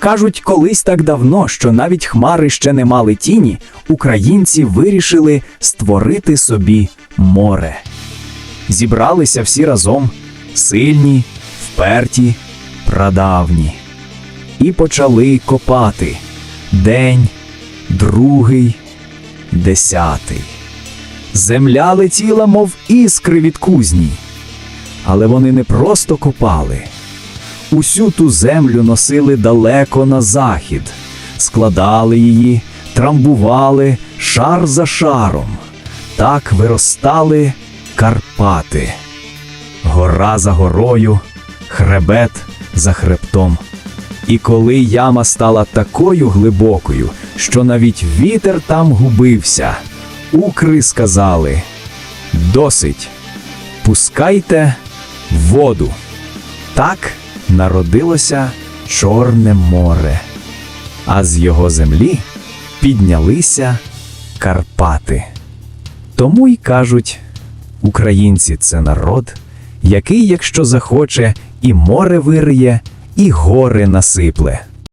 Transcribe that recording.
Кажуть, колись так давно, що навіть хмари ще не мали тіні, українці вирішили створити собі море. Зібралися всі разом, сильні, вперті, прадавні. І почали копати день, другий, десятий. Земля летіла, мов іскри від кузні. Але вони не просто копали. Усю ту землю носили далеко на захід, складали її, трамбували шар за шаром. Так виростали Карпати. Гора за горою, хребет за хребтом. І коли яма стала такою глибокою, що навіть вітер там губився, укри сказали: Досить, пускайте воду. Так народилося Чорне море, а з його землі піднялися Карпати. Тому й кажуть, українці це народ, який, якщо захоче, і море вириє, і гори насипле.